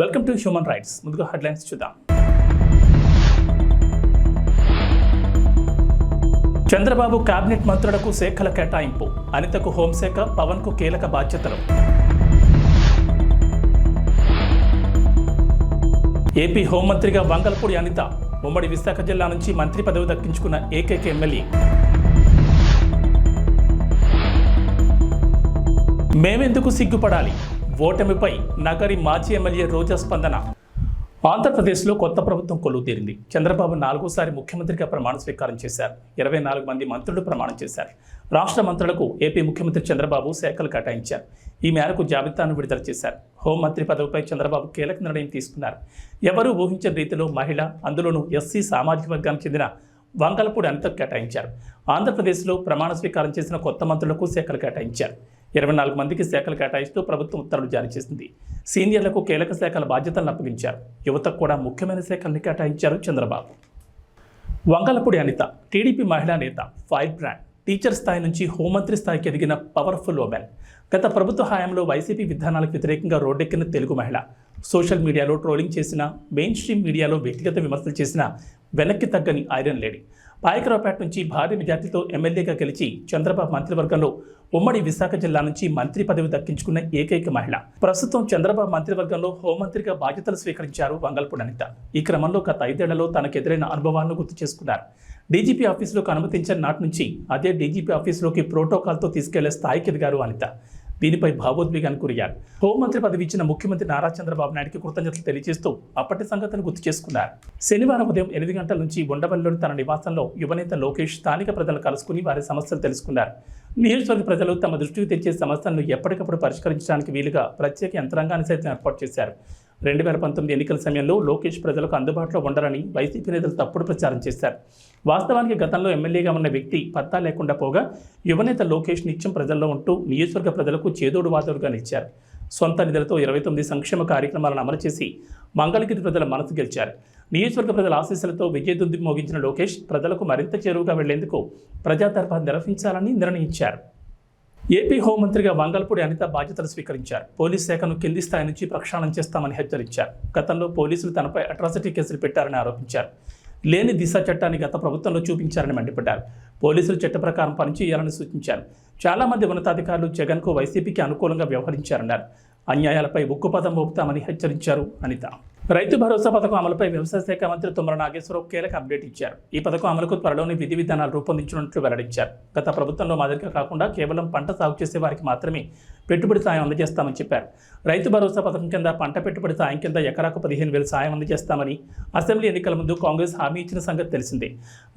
Welcome to human rights ముందుగా headlines చూద్దాం. Chandrababu cabinet మంత్రులకు శాఖల కేటాయింపు. అనితకు హోంశాఖ పవన్కు కీలక బాధ్యతలు. ఏపీ హోంమంత్రిగా వంగల్పూడి అనిత. ఉమ్మడి విశాఖ జిల్లా నుంచి మంత్రి పదవి దక్కించుకున్న ఏకైక ఎమ్మెల్యే. మేమెందుకు సిగ్గుపడాలి? ఓటమిపై నగరి మాజీ ఎమ్మెల్యే రోజా స్పందన. ఆంధ్రప్రదేశ్లో కొత్త ప్రభుత్వం కొలువు తీరింది చంద్రబాబు నాలుగోసారి ముఖ్యమంత్రిగా ప్రమాణ స్వీకారం చేశారు. ఇరవై నాలుగు మంది మంత్రులు ప్రమాణం చేశారు. రాష్ట్ర మంత్రులకు ఏపీ ముఖ్యమంత్రి చంద్రబాబు శాఖలు కేటాయించారు. ఈ మేరకు జాబితాను విడుదల చేశారు. హోంమంత్రి పదవిపై చంద్రబాబు కీలక నిర్ణయం తీసుకున్నారు. ఎవరూ ఊహించని రీతిలో మహిళ అందులోనూ ఎస్సీ సామాజిక వర్గానికి చెందిన వంగలపూడి అనితకు కేటాయించారు. ఆంధ్రప్రదేశ్లో ప్రమాణ స్వీకారం చేసిన కొత్త మంత్రులకు శాఖలు కేటాయించారు. ఇరవై నాలుగు మందికి శాఖలు కేటాయిస్తూ ప్రభుత్వం ఉత్తర్వులు జారీ చేసింది. సీనియర్లకు కీలక శాఖల బాధ్యతలను అప్పగించారు. యువతకు కూడా ముఖ్యమైన శాఖల్ని కేటాయించారు చంద్రబాబు. వంగలపూడి అనిత టీడీపీ మహిళా నేత ఫైర్ బ్రాండ్ టీచర్ స్థాయి నుంచి హోంమంత్రి స్థాయికి ఎదిగిన పవర్ఫుల్ ఉమెన్. గత ప్రభుత్వ హయాంలో వైసీపీ విధానాలకు వ్యతిరేకంగా రోడ్డెక్కిన తెలుగు మహిళ. సోషల్ మీడియాలో ట్రోలింగ్ చేసిన మెయిన్ స్ట్రీమ్ మీడియాలో వ్యక్తిగత విమర్శలు చేసిన వెనక్కి తగ్గని ఐరన్ లేడీ. పాయకరావుపేట నుంచి భారీ మెజార్టీతో ఎమ్మెల్యేగా గెలిచి చంద్రబాబు మంత్రివర్గంలో ఉమ్మడి విశాఖ జిల్లా నుంచి మంత్రి పదవి దక్కించుకున్న ఏకైక మహిళ. ప్రస్తుతం చంద్రబాబు మంత్రివర్గంలో హోంమంత్రిగా బాధ్యతలు స్వీకరించారు వంగల్పూడి అనిత. ఈ క్రమంలో గత ఐదేళ్ళలో తనకు ఎదురైన అనుభవాలను గుర్తు చేసుకున్నారు. డీజీపీ ఆఫీసులోకి అనుమతించిన నాటి నుంచి అదే డీజీపీ ఆఫీసులోకి ప్రోటోకాల్తో తీసుకెళ్ళే స్థాయికి ఎదిగారు అనిత. దీనిపై భావోద్వేగానికి గురయ్యారు హోంమంత్రి పదవి ఇచ్చిన ముఖ్యమంత్రి నారా చంద్రబాబు నాయుడుకి కృతజ్ఞతలు తెలియజేస్తూ అప్పటి సంగతిని గుర్తు చేసుకున్నారు. శనివారం ఉదయం ఎనిమిది గంటల నుంచి ఉండవల్లిలోని తన నివాసంలో యువనేత లోకేష్ స్థానిక ప్రజలను కలుసుకుని వారి సమస్యలు తెలుసుకున్నారు. నియోజకవర్గ ప్రజలు తమ దృష్టికి తెచ్చే సమస్యలను ఎప్పటికప్పుడు పరిష్కరించడానికి వీలుగా ప్రత్యేక యంత్రాంగాన్ని సైతం ఏర్పాటు చేశారు. రెండు వేల పంతొమ్మిది ఎన్నికల సమయంలో లోకేష్ ప్రజలకు అందుబాటులో ఉండరని వైసీపీ నేతలు తప్పుడు ప్రచారం చేశారు. వాస్తవానికి గతంలో ఎమ్మెల్యేగా ఉన్న వ్యక్తి పత్తా లేకుండా పోగా యువనేత లోకేష్ నిత్యం ప్రజల్లో ఉంటూ నియోజకవర్గ ప్రజలకు చేదోడు వాదోడుగా నిలిచారు. సొంత నిధులతో ఇరవై తొమ్మిది సంక్షేమ కార్యక్రమాలను అమలు చేసి మంగళగిరి ప్రజల మనసు గెలిచారు. నియోజకవర్గ ప్రజల ఆశీస్సులతో విజయదుంది మోగించిన లోకేష్ ప్రజలకు మరింత చేరువుగా వెళ్ళేందుకు ప్రజా నిర్వహించాలని నిర్ణయించారు. ఏపీ హోంమంత్రిగా వంగల్పూడి అనిత బాధ్యతలు స్వీకరించారు. పోలీస్ శాఖను కింది స్థాయి నుంచి ప్రక్షాళన చేస్తామని హెచ్చరించారు. గతంలో పోలీసులు తనపై అట్రాసిటీ కేసులు పెట్టారని ఆరోపించారు. లేని దిశ చట్టాన్ని గత ప్రభుత్వంలో చూపించారని మండిపడ్డారు. పోలీసులు చట్ట ప్రకారం పనిచేయాలని సూచించారు. చాలామంది ఉన్నతాధికారులు జగన్కు వైసీపీకి అనుకూలంగా వ్యవహరించారన్నారు. అన్యాయాలపై ఉక్కుపదం మోపుతామని హెచ్చరించారు అనిత. రైతు భరోసా పథకం అమలుపై వ్యవసాయ శాఖ మంత్రి తుమ్మల నాగేశ్వరరావు కీలక అప్డేట్ ఇచ్చారు. ఈ పథకం అమలుకు త్వరలోనే విధి విధానాలు రూపొందించినట్లు వెల్లడించారు. గత ప్రభుత్వంలో మాదిరిగా కాకుండా కేవలం పంట సాగు చేసే వారికి మాత్రమే పెట్టుబడి సాయం అందజేస్తామని చెప్పారు. రైతు భరోసా పథకం కింద పంట పెట్టుబడి సాయం కింద ఎకరాకు పదిహేను వేల సాయం అందజేస్తామని అసెంబ్లీ ఎన్నికల ముందు కాంగ్రెస్ హామీ ఇచ్చిన సంగతి తెలిసిందే.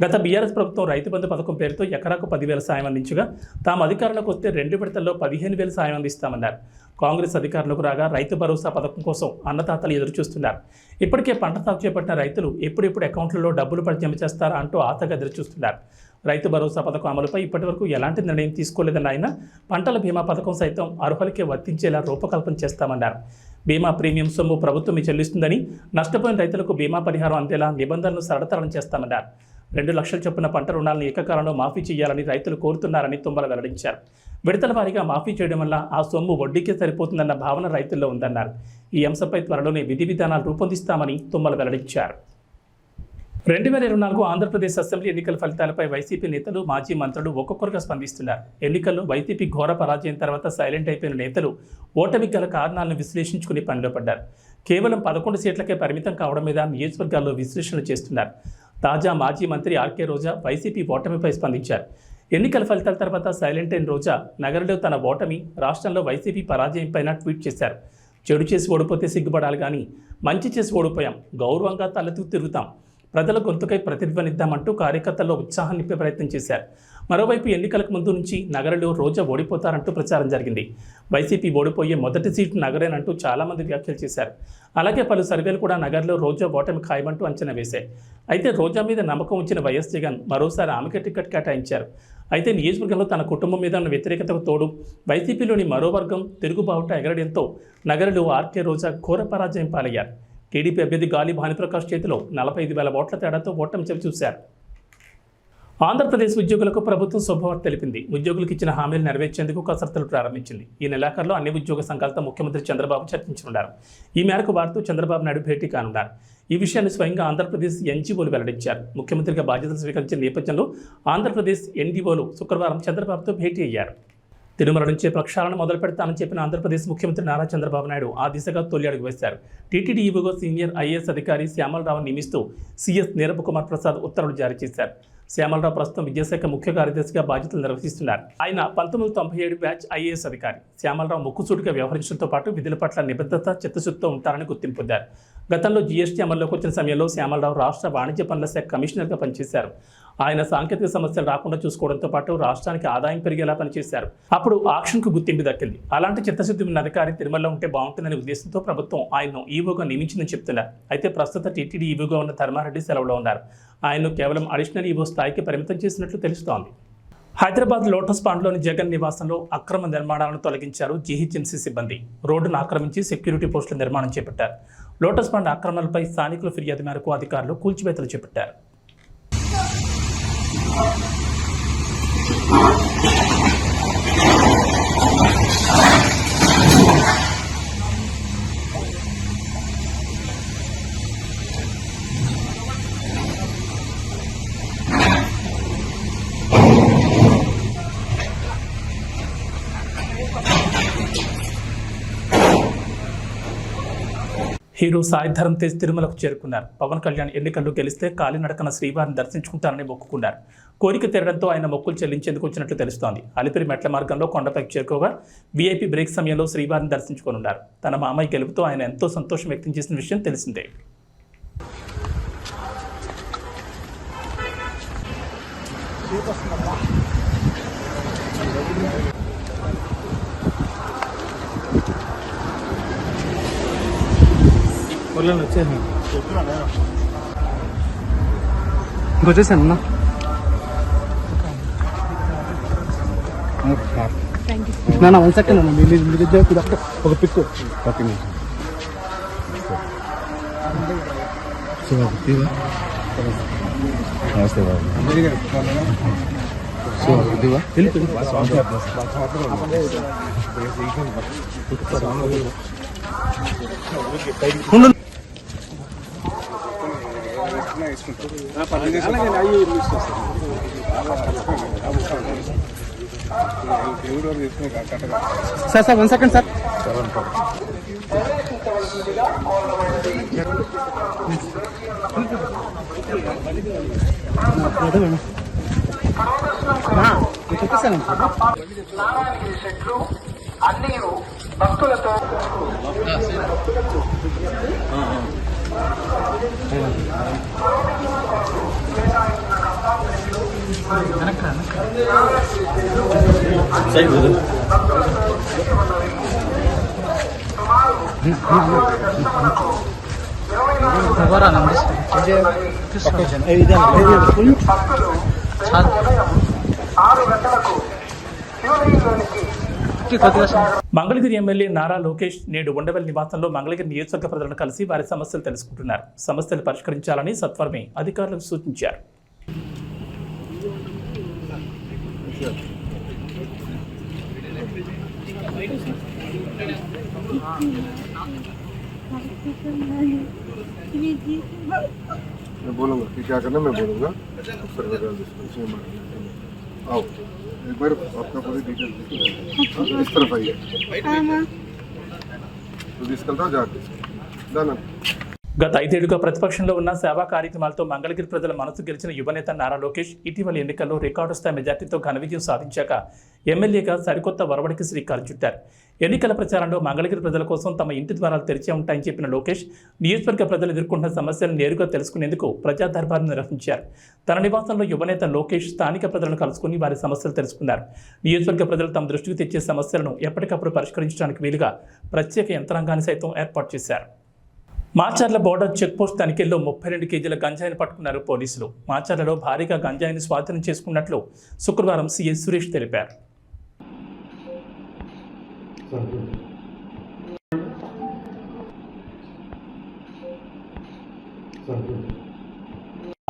గత బీఆర్ఎస్ ప్రభుత్వం రైతు బంధు పథకం పేరుతో ఎకరాకు పదివేల సాయం అందించగా తాము అధికారంలోకి వస్తే రెండు విడతల్లో పదిహేను వేలు సాయం అందిస్తామన్నారు. కాంగ్రెస్ అధికారంలోకి రాగా రైతు భరోసా పథకం కోసం అన్నదాతలు ఎదురుచూస్తున్నారు. ఇప్పటికే పంట సాగు చేపట్టిన రైతులు ఎప్పుడెప్పుడు అకౌంట్లలో డబ్బులు పడి జమ చేస్తారా అంటూ ఆతగా ఎదురు చూస్తున్నారు రైతు భరోసా పథకం అమలుపై ఇప్పటివరకు ఎలాంటి నిర్ణయం తీసుకోలేదని ఆయన పంటల బీమా పథకం సైతం అర్హులకే వర్తించేలా రూపకల్పన చేస్తామన్నారు. బీమా ప్రీమియం సొమ్ము ప్రభుత్వమే చెల్లిస్తుందని నష్టపోయిన రైతులకు బీమా పరిహారం అందేలా నిబంధనలు సరళతరం చేస్తామన్నారు. రెండు లక్షల చొప్పున పంట రుణాలను ఏకకాలంలో మాఫీ చేయాలని రైతులు కోరుతున్నారని తుమ్మల వెల్లడించారు. విడతల వారీగా మాఫీ చేయడం వల్ల ఆ సొమ్ము వడ్డీకే సరిపోతుందన్న భావన రైతుల్లో ఉందన్నారు. ఈ అంశంపై త్వరలోనే విధి విధానాలు రూపొందిస్తామని తుమ్మల వెల్లడించారు. రెండు వేల ఇరవై నాలుగు ఆంధ్రప్రదేశ్ అసెంబ్లీ ఎన్నికల ఫలితాలపై వైసీపీ నేతలు మాజీ మంత్రులు ఒక్కొక్కరుగా స్పందిస్తున్నారు. ఎన్నికల్లో వైసీపీ ఘోర పరాజయం తర్వాత సైలెంట్ అయిపోయిన నేతలు ఓటమి గల కారణాలను విశ్లేషించుకుని పనిలో పడ్డారు. కేవలం పదకొండు సీట్లకే పరిమితం కావడం మీద నియోజకవర్గాల్లో విశ్లేషణలు చేస్తున్నారు. తాజా మాజీ మంత్రి ఆర్కే రోజా వైసీపీ ఓటమిపై స్పందించారు. ఎన్నికల ఫలితాల తర్వాత సైలెంట్ అయిన రోజా నగరంలో తన ఓటమి రాష్ట్రంలో వైసీపీ పరాజయంపైన ట్వీట్ చేశారు. చెడు చేసి ఓడిపోతే సిగ్గుపడాలి కానీ మంచి చేసి ఓడిపోయాం గౌరవంగా తలెత్తు తిరుగుతాం ప్రజల గొంతుకై ప్రతిధ్వనిద్దామంటూ కార్యకర్తల్లో ఉత్సాహం నింపే ప్రయత్నం చేశారు. మరోవైపు ఎన్నికలకు ముందు నుంచి నగరంలో రోజా ఓడిపోతారంటూ ప్రచారం జరిగింది. వైసీపీ ఓడిపోయే మొదటి సీటు నగరేనంటూ చాలామంది వ్యాఖ్యలు చేశారు. అలాగే పలు సర్వేలు కూడా నగరంలో రోజా ఓటమి ఖాయమంటూ అంచనా వేశాయి. అయితే రోజా మీద నమ్మకం ఉంచిన వైఎస్ జగన్ మరోసారి ఆమెకే టికెట్ కేటాయించారు. అయితే నియోజకవర్గంలో తన కుటుంబం మీద ఉన్న వ్యతిరేకతకు తోడు వైసీపీలోని మరో వర్గం తిరుగుబావుట ఎగరడంతో నగరంలో ఆర్కే రోజా ఘోర పరాజయం పాలయ్యారు. టీడీపీ అభ్యర్థి గాలి భానుప్రకాష్ చేతిలో నలభై ఐదు వేల ఓట్ల తేడాతో ఓటమి చవి చూశారు ఆంధ్రప్రదేశ్ ఉద్యోగులకు ప్రభుత్వం శుభవార్త తెలిపింది. ఉద్యోగులకు ఇచ్చిన హామీలు నెరవేర్చేందుకు కసరత్తులు ప్రారంభించింది. ఈ నెలాఖరులో అన్ని ఉద్యోగ సంఘాలతో ముఖ్యమంత్రి చంద్రబాబు చర్చించనున్నారు. ఈ మేరకు వారితో చంద్రబాబు నాయుడు భేటీ కానున్నారు. ఈ విషయాన్ని స్వయంగా ఆంధ్రప్రదేశ్ ఎన్జీఓలు వెల్లడించారు. ముఖ్యమంత్రిగా బాధ్యతలు స్వీకరించిన నేపథ్యంలో ఆంధ్రప్రదేశ్ ఎన్డీఓలు శుక్రవారం చంద్రబాబుతో భేటీ అయ్యారు. తిరుమల నుంచే ప్రక్షాళన మొదలు పెడతానని చెప్పిన ఆంధ్రప్రదేశ్ ముఖ్యమంత్రి నారా చంద్రబాబు నాయుడు ఆ దిశగా తొలి అడుగు వేశారు. టీటీడీ ఈవోగా సీనియర్ ఐఏఎస్ అధికారి శ్యామలరావు నియమిస్తూ సీఎస్ నీరబ్ కుమార్ ప్రసాద్ ఉత్తర్వులు జారీ చేశారు. శ్యామలరావు ప్రస్తుతం విద్యాశాఖ ముఖ్య కార్యదర్శిగా బాధ్యతలు నిర్వహిస్తున్నారు. ఆయన పంతొమ్మిది వందల తొంభై ఏడు బ్యాచ్ ఐఏఎస్ అధికారి. శ్యామలరావు ముక్కుసూటిగా వ్యవహరించడంతో పాటు విధుల పట్ల నిబద్ధత చిత్తశుద్ధితో ఉంటారని గుర్తింపు పొందారు. గతంలో జీఎస్టీ అమల్లోకి వచ్చిన సమయంలో శ్యామలరావు రాష్ట్ర వాణిజ్య పనుల శాఖ కమిషనర్గా పనిచేశారు. ఆయన సాంకేతిక సమస్యలు రాకుండా చూసుకోవడంతో పాటు రాష్ట్రానికి ఆదాయం పెరిగేలా పనిచేశారు. అప్పుడు ఆక్షన్కు గుర్తింపు దక్కింది. అలాంటి చిత్తశుద్ధి ఉన్న అధికారి తిరుమలలో ఉంటే బాగుంటుందనే ఉద్దేశంతో ప్రభుత్వం ఆయన్ను ఈవోగా నియమించిందని చెప్తున్నారు. అయితే ప్రస్తుత టీటీడీ ఈవోగా ఉన్న ధర్మారెడ్డి సెలవులో ఉన్నారు. ఆయన్ను కేవలం అడిషనల్ ఈవో స్థాయికి పరిమితం చేసినట్లు తెలుస్తోంది. హైదరాబాద్ లోటస్ పాండ్లోని జగన్ నివాసంలో అక్రమ నిర్మాణాలను తొలగించారు జీహెచ్ఎంసీ సిబ్బంది. రోడ్డును ఆక్రమించి సెక్యూరిటీ పోస్టుల నిర్మాణం చేపట్టారు. లోటస్ పాండ్ ఆక్రమణలపై స్థానికుల ఫిర్యాదు మేరకు అధికారులు కూల్చివేతలు చేపట్టారు. హీరో సాయి తేజ్ తిరుమలకు చేరుకున్నారు. పవన్ కళ్యాణ్ ఎన్నికల్లో గెలిస్తే కాలినడకన శ్రీవారిని దర్శించుకుంటారని మొక్కుకున్నారు. కోరిక తీరడంతో ఆయన మొక్కులు చెల్లించేందుకు వచ్చినట్లు తెలుస్తోంది. అలిపిరి మెట్ల మార్గంలో కొండపైకి చేరుకోగా వీఐపీ బ్రేక్ సమయంలో శ్రీవారిని దర్శించుకోనున్నారు. తన మామయ్య గెలుపుతో ఆయన ఎంతో సంతోషం వ్యక్తం చేసిన విషయం తెలిసిందే. ఊర్లో వచ్చేసాను ఇంకొచ్చేసాను అన్న నా వన్ సెకండ్ అన్న మీ మీ దగ్గర ఒక పిక్ ఒక నిమిషం నమస్తే బాబు. Sir sir one second sir అన్ని భక్తులతో భక్తులు ఉదయం ఆరు గంటలకు శివలింగంలోనికి మంగళగిరి ఎమ్మెల్యే నారా లోకేష్ నేడు ఉండవల్లి నివాసంలో మంగళగిరి నియోజకవర్గ ప్రజలను కలిసి వారి సమస్యలు తెలుసుకుంటున్నారు సమస్యలు పరిష్కరించాలని సత్వరమే అధికారులకు సూచించారు मैं बोलूंगा कि क्या करना मैं बोलूंगा सर्वे डिस्कशन आओ एक बार आपका पूरी डिटेल इस तरफ आइए तो తీసుకెళ్తావు జాగ్రత్త దాని గత ఐదేళ్లుగా ప్రతిపక్షంలో ఉన్న సేవా కార్యక్రమాలతో మంగళగిరి ప్రజల మనసు గెలిచిన యువనేత నారా లోకేష్ ఇటీవల ఎన్నికల్లో రికార్డు స్థాయి మెజార్టీతో ఘన విజయం సాధించాక ఎమ్మెల్యేగా సరికొత్త వరవడికి శ్రీకారం చుట్టారు ఎన్నికల ప్రచారంలో మంగళగిరి ప్రజల కోసం తమ ఇంటి ద్వారాలు తెరిచే ఉంటాయని చెప్పిన లోకేష్ నియోజకవర్గ ప్రజలు ఎదుర్కొంటున్న సమస్యలను నేరుగా తెలుసుకునేందుకు ప్రజా దర్బార్ను నిర్వహించారు. తన నివాసంలో యువనేత లోకేష్ స్థానిక ప్రజలను కలుసుకుని వారి సమస్యలు తెలుసుకున్నారు. నియోజకవర్గ ప్రజలు తమ దృష్టికి తెచ్చే సమస్యలను ఎప్పటికప్పుడు పరిష్కరించడానికి వీలుగా ప్రత్యేక యంత్రాంగాన్ని సైతం ఏర్పాటు చేశారు. మాచర్ల బోర్డర్ చెక్పోస్ట్ తనిఖీల్లో ముప్పై రెండు కేజీల గంజాయిని పట్టుకున్నారు పోలీసులు. మాచర్లలో భారీగా గంజాయిని స్వాధీనం చేసుకున్నట్లు శుక్రవారం సీఎస్ సురేష్ తెలిపారు.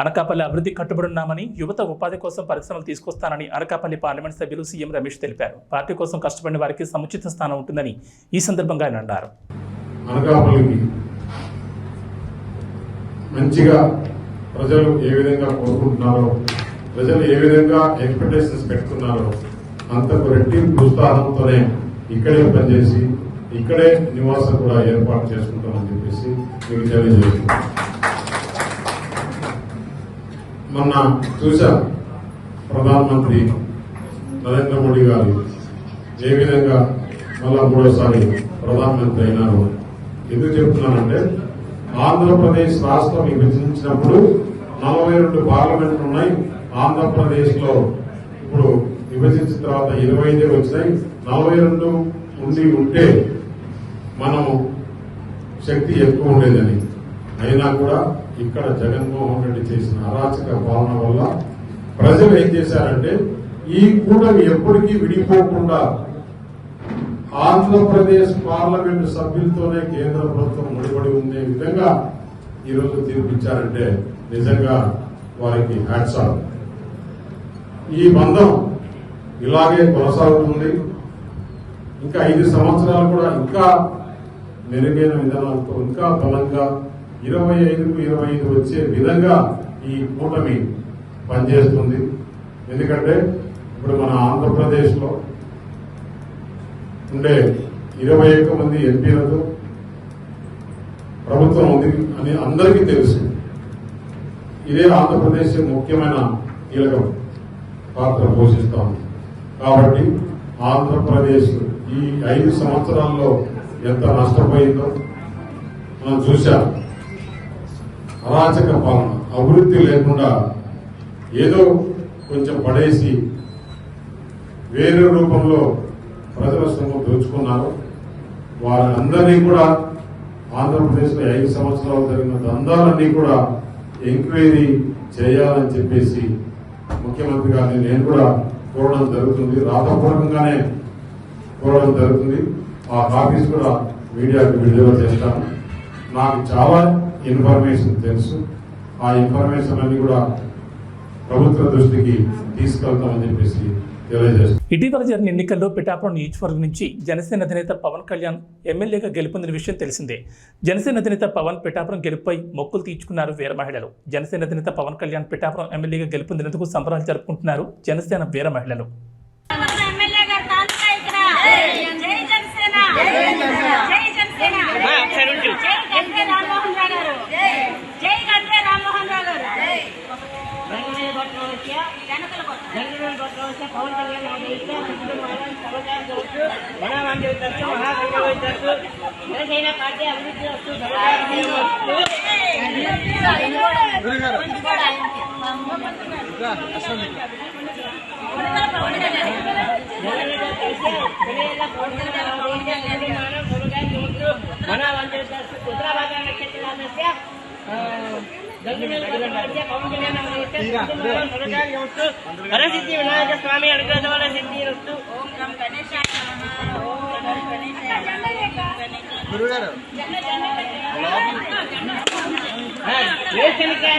అనకాపల్లి అభివృద్ధి కట్టుబడున్నామని యువత ఉపాధి కోసం పరిశ్రమలు తీసుకొస్తానని అనకాపల్లి పార్లమెంట్ సభ్యులు సీఎం రమేష్ తెలిపారు. పార్టీ కోసం కష్టపడిన వారికి సముచిత స్థానం ఉంటుందని ఈ సందర్భంగా ఆయన అన్నారు. అనకాపల్లికి మంచిగా ప్రజలు ఏ విధంగా కోరుకుంటున్నారో ప్రజలు ఏ విధంగా ఎక్స్పెక్టేషన్స్ పెట్టుకున్నారో అంతకు రెట్టింపు ఉత్సాహంతోనే ఇక్కడే పనిచేసి ఇక్కడే నివాసం కూడా ఏర్పాటు చేసుకుంటామని చెప్పేసి మీకు తెలియజేస్తున్నాం మొన్న చూసా ప్రధానమంత్రి నరేంద్ర మోడీ గారు ఏ విధంగా మళ్ళా మూడోసారి ప్రధానమంత్రి అయినారు. ఎందుకు చెప్తున్నానంటే ఆంధ్రప్రదేశ్ రాష్ట్రం విభజించినప్పుడు నలభై రెండు పార్లమెంట్లు ఉన్నాయి. ఆంధ్రప్రదేశ్లో ఇప్పుడు విభజించిన తర్వాత ఇరవై ఐదే వచ్చినాయి. నలభై రెండు ఉండి ఉంటే మనము శక్తి ఎక్కువ ఉండేదని. అయినా కూడా ఇక్కడ జగన్మోహన్ రెడ్డి చేసిన అరాచక పాలన వల్ల ప్రజలు ఏం చేశారంటే ఈ కూటమి ఎప్పటికీ విడిపోకుండా ఆంధ్రప్రదేశ్ పార్లమెంట్ సభ్యులతోనే కేంద్ర ప్రభుత్వం ముడిపడి ఉండే విధంగా ఈరోజు తీర్పిచ్చారంటే నిజంగా వారికి హ్యాట్సాప్ ఈ బంధం ఇలాగే కొనసాగుతుంది. ఇంకా ఐదు సంవత్సరాలు కూడా ఇంకా మెరుగైన విధానాలతో ఇంకా బలంగా ఇరవై ఐదుకు ఇరవై ఐదు వచ్చే విధంగా ఈ కూటమి పనిచేస్తుంది. ఎందుకంటే ఇప్పుడు మన ఆంధ్రప్రదేశ్లో ఉండే ఇరవై ఒక్క మంది ఎంపీలతో ప్రభుత్వం ఉంది అని అందరికీ తెలుసు. ఇదే ఆంధ్రప్రదేశ్ ముఖ్యమైన కీలక పాత్ర పోషిస్తాం కాబట్టి ఆంధ్రప్రదేశ్ ఈ ఐదు సంవత్సరాల్లో ఎంత నష్టపోయిందో మనం చూశాం. అరాచక పాలన అభివృద్ధి లేకుండా ఏదో కొంచెం పడేసి వేరే రూపంలో ప్రజల సొమ్ము దోచుకున్నారు. వారందరినీ కూడా ఆంధ్రప్రదేశ్లో ఐదు సంవత్సరాలు జరిగిన దందాలన్నీ కూడా ఎంక్వైరీ చేయాలని చెప్పేసి ముఖ్యమంత్రి గారిని నేను కూడా కోరడం జరుగుతుంది. రాతపూర్వకంగానే కోరడం జరుగుతుంది. ఆ కాపీస్ కూడా మీడియాకు విడుదల చేస్తాను నాకు చాలా ఇన్ఫర్మేషన్ తెలుసు. ఆ ఇన్ఫర్మేషన్ అన్ని కూడా ప్రభుత్వ దృష్టికి తీసుకెళ్తామని చెప్పేసి ఇటీవల జరిగిన ఎన్నికల్లో పిఠాపురం నియోజకవర్గం నుంచి జనసేన అధినేత పవన్ కళ్యాణ్ ఎమ్మెల్యేగా గెలుపొందిన విషయం తెలిసిందే. జనసేన అధినేత పవన్ పిఠాపురం గెలుపుపై మొక్కులు తీర్చుకున్నారు వీర మహిళలు. జనసేన అధినేత పవన్ కళ్యాణ్ పిఠాపురం ఎమ్మెల్యేగా గెలుపొందినందుకు సంబరాలు జరుపుకుంటున్నారు జనసేన వీర మహిళలు ఎమ్మెల్యే గారు తాలూకా ఇక్కడ జై జనసేన జై జనసేన జై గంటే రామ్మోహన్ రావు గారు జై గంటే రామ్మోహన్ రావు గారు జనతల కోసం పార్టీ అభివృద్ధి వస్తూ మన ఉత్తర భాగ నక్షత్రాలస్య వరసిద్ధి వినాయక స్వామి అనుగ్రహ వల్ల సిద్ధి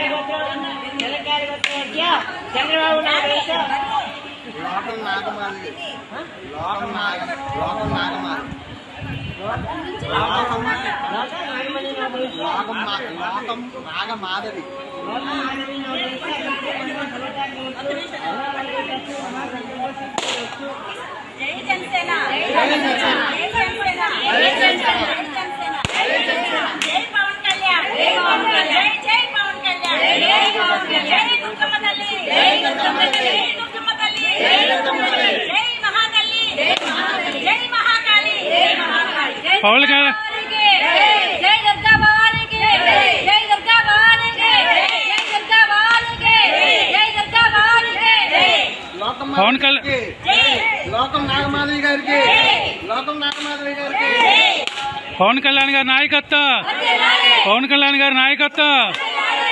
గోత్రం వచ్చా చంద్రబాబు నాయుడు లోకం నాగమాది లోకం నాగ నాగమాధవి జై జనసేన జై జనసేన జై జనసేన జై దుర్గమ్మ తల్లి జై భవానికి లోకం పవన్ కళ్యాణ్ లోకం నాగమాధవి గారికి. లోకం నాగమాధవి గారికి. పవన్ కళ్యాణ్ గారి నాయకత్వం. పవన్ కళ్యాణ్ గారి నాయకత్వం.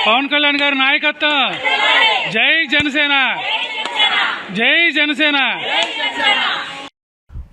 పవన్ కళ్యాణ్ గారి నాయకత్వం. జై జనసేన. జై జనసేన.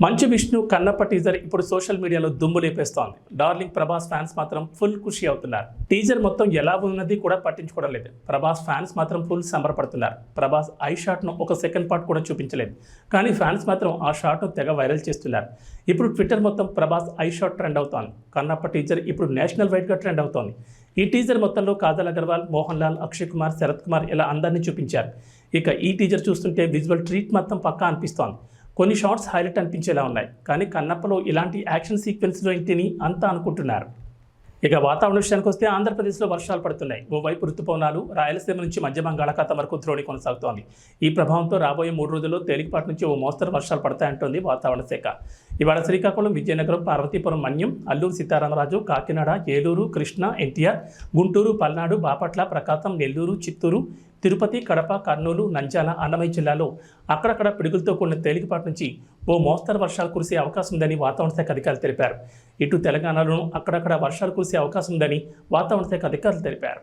మంచు విష్ణు కన్నప్ప టీజర్ ఇప్పుడు సోషల్ మీడియాలో దుమ్ము లేపేస్తోంది. డార్లింగ్ ప్రభాస్ ఫ్యాన్స్ మాత్రం ఫుల్ ఖుషి అవుతున్నారు. టీజర్ మొత్తం ఎలా ఉన్నది కూడా పట్టించుకోవడం లేదు. ప్రభాస్ ఫ్యాన్స్ మాత్రం ఫుల్ సంబరపడుతున్నారు. ప్రభాస్ ఐ షాట్ను ఒక సెకండ్ పార్ట్ కూడా చూపించలేదు. కానీ ఫ్యాన్స్ మాత్రం ఆ షాట్ను తెగ వైరల్ చేస్తున్నారు. ఇప్పుడు ట్విట్టర్ మొత్తం ప్రభాస్ ఐ షాట్ ట్రెండ్ అవుతోంది. కన్నప్ప టీజర్ ఇప్పుడు నేషనల్ వైడ్గా ట్రెండ్ అవుతోంది. ఈ టీజర్ మొత్తంలో కాజల్ అగర్వాల్ మోహన్ లాల్ అక్షయ్ కుమార్ శరత్ కుమార్ ఇలా అందరినీ చూపించారు. ఇక ఈ టీజర్ చూస్తుంటే విజువల్ ట్రీట్ మొత్తం పక్కా అనిపిస్తోంది. కొన్ని షార్ట్స్ హైలైట్ అనిపించేలా ఉన్నాయి. కానీ కన్నప్పలో ఇలాంటి యాక్షన్ సీక్వెన్స్లో ఇంటిని అంతా అనుకుంటున్నారు. ఇక వాతావరణ విషయానికి వస్తే ఆంధ్రప్రదేశ్లో వర్షాలు పడుతున్నాయి. ఓవైపు ఋతుపవనాలు రాయలసీమ నుంచి మధ్య బంగాళాఖాతం వరకు ద్రోణి కొనసాగుతోంది. ఈ ప్రభావంతో రాబోయే మూడు రోజుల్లో తేలికపాటి నుంచి ఓ మోస్తరు వర్షాలు పడతాయంటోంది వాతావరణ శాఖ. ఇవాళ శ్రీకాకుళం విజయనగరం పార్వతీపురం మన్యం అల్లూరు సీతారామరాజు కాకినాడ ఏలూరు కృష్ణ ఎన్టీఆర్ గుంటూరు పల్నాడు బాపట్ల ప్రకాశం నెల్లూరు చిత్తూరు తిరుపతి కడప కర్నూలు నంద్యాల అన్నమయ్య జిల్లాలో అక్కడక్కడ పిడుగులతో కూడిన తేలికపాటి నుంచి ఓ మోస్తరు వర్షాలు కురిసే అవకాశం ఉందని వాతావరణ శాఖ అధికారులు తెలిపారు. ఇటు తెలంగాణలోనూ అక్కడక్కడ వర్షాలు కురిసే అవకాశం ఉందని వాతావరణ శాఖ అధికారులు తెలిపారు.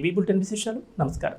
ബി ബുൾട്ടൻ വിശേഷാലും നമസ്കാരം.